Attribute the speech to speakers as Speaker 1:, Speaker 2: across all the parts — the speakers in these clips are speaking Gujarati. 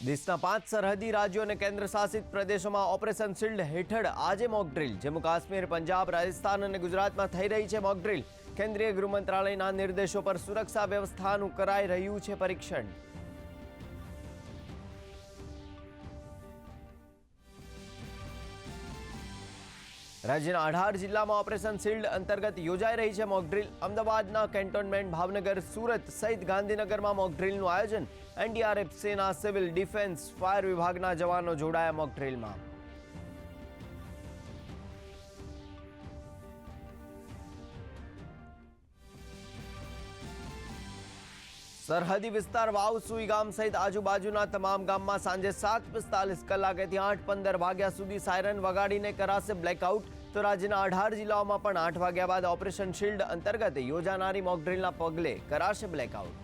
Speaker 1: દેશના પાંચ સરહદી રાજ્યો અને કેન્દ્ર શાસિત પ્રદેશોમાં ઓપરેશન શિલ્ડ હેઠળ આજે મોકડ્રીલ જમ્મુ કાશ્મીર, પંજાબ, રાજસ્થાન અને ગુજરાતમાં થઈ રહી છે મોકડ્રીલ કેન્દ્રીય ગૃહ મંત્રાલયના નિર્દેશો પર સુરક્ષા વ્યવસ્થાનું કરાઈ રહ્યું છે પરીક્ષણ. રાજ્યના અઢાર જિલ્લામાં ઓપરેશન શિલ્ડ અંતર્ગત યોજાઈ રહી છે મોકડ્રીલ અમદાવાદના કેન્ટોનમેન્ટ ભાવનગર, સુરત સહિત ગાંધીનગરમાં મોક ડ્રીલનું આયોજન. એનડીઆરએફ સેના સિવિલ ડિફેન્સ ફાયર વિભાગના જવાનો જોડાયા મોક સરહદી વિસ્તાર વાવ સુઈ ગામ સહિત આજુબાજુના તમામ ગામમાં સાંજે સાત પિસ્તાલીસ કલાકેથી આઠ પંદર વાગ્યા સુધી સાયરન વગાડીને કરાશે બ્લેકઆઉટ. તો રાજ્યના અઢાર જિલ્લાઓમાં પણ આઠ વાગ્યા બાદ ઓપરેશન શિલ્ડ અંતર્ગત યોજાનારી મોકડ્રીલના પગલે કરાશે બ્લેકઆઉટ.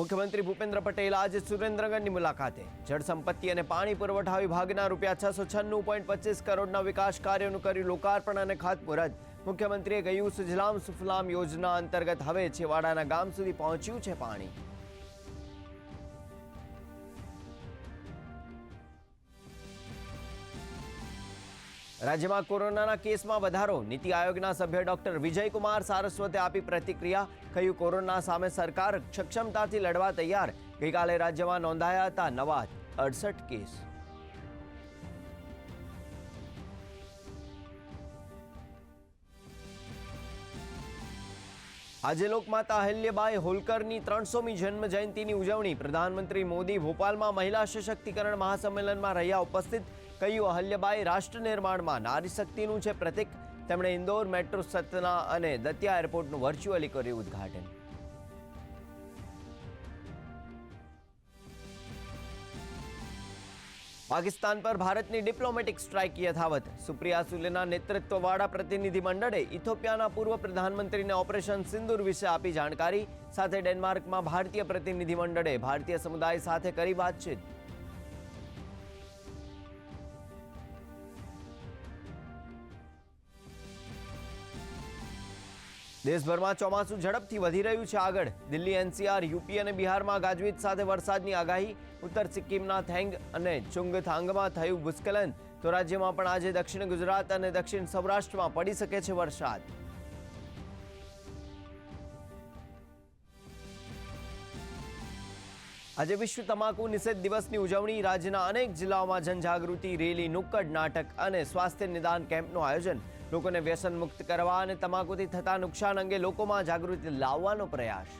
Speaker 1: મુખ્યમંત્રી ભૂપેન્દ્ર પટેલ આજે સુરેન્દ્રનગરની મુલાકાતે. જળ સંપત્તિ અને પાણી પુરવઠા વિભાગના રૂપિયા છસો છન્નું પોઈન્ટ પચીસ કરોડના વિકાસ કાર્યોનું કર્યું લોકાર્પણ અને ખાતમુહૂર્ત. મુખ્યમંત્રીએ કહ્યું, સુજલામ સુફલામ યોજના અંતર્ગત હવે છેવાડાના ગામ સુધી પહોંચ્યું છે પાણી. રાજ્યમાં કોરોનાના કેસમાં વધારો. નીતિ આયોગના સભ્ય ડોક્ટર વિજયકુમાર સારસ્વતે આપી પ્રતિક્રિયા. કહ્યું, કોરોના સામે સરકાર સક્ષમતાથી લડવા તૈયાર. ગઈકાલે રાજ્યમાં નોંધાયા હતા નવા અડસઠ કેસ. આજે લોકમાતા અહલ્યબાઈ હોલકરની ત્રણસોમી જન્મ જયંતિની ઉજવણી. પ્રધાનમંત્રી મોદી ભોપાલમાં મહિલા સશક્તિકરણ મહાસંમેલનમાં રહ્યા ઉપસ્થિત. કહ્યું અહલ્યબાઈ રાષ્ટ્ર નિર્માણમાં નારી શક્તિનું છે પ્રતિક? તેમણે ઇન્દોર મેટ્રો સતના અને દતિયા એરપોર્ટનું વર્ચ્યુઅલી કર્યું ઉદ્ઘાટન. પાકિસ્તાન પર ભારતની ડિપ્લોમેટિક સ્ટ્રાઇક યથાવત. સુપ્રિયા સુલેના નેતૃત્વવાળા પ્રતિનિધિ મંડળે ઇથોપિયાના પૂર્વ પ્રધાનમંત્રીને ઓપરેશન સિંદૂર વિશે આપી જાણકારી. સાથે ડેનમાર્કમાં ભારતીય પ્રતિનિધિ મંડળે ભારતીય સમુદાય સાથે કરી વાતચીત. દેશભરમાં ચોમાસું ઝડપથી વધી રહ્યું છે આગળ. દિલ્હી, એનસીઆર, યુપી અને બિહારમાં ગાજવીજ સાથે વરસાદની આગાહી. ઉત્તર સિક્કિમના થેંગ અને ચુંગથાંગમાં થયું ભૂસ્ખલન. તો રાજ્યમાં પણ આજે દક્ષિણ ગુજરાત અને દક્ષિણ સૌરાષ્ટ્રમાં પડી શકે છે વરસાદ. આજે વિશ્વ તમાકુ નિષેધ દિવસની ઉજવણી. રાજ્યના અનેક જિલ્લાઓમાં જનજાગૃતિ, રેલી, નુક્કડ નાટક અને સ્વાસ્થ્ય નિદાન કેમ્પનું આયોજન. લોકોને વ્યસન મુક્ત કરવા અને તમાકુથી થતા નુકસાન અંગે લોકોમાં જાગૃતિ લાવવાનો પ્રયાસ.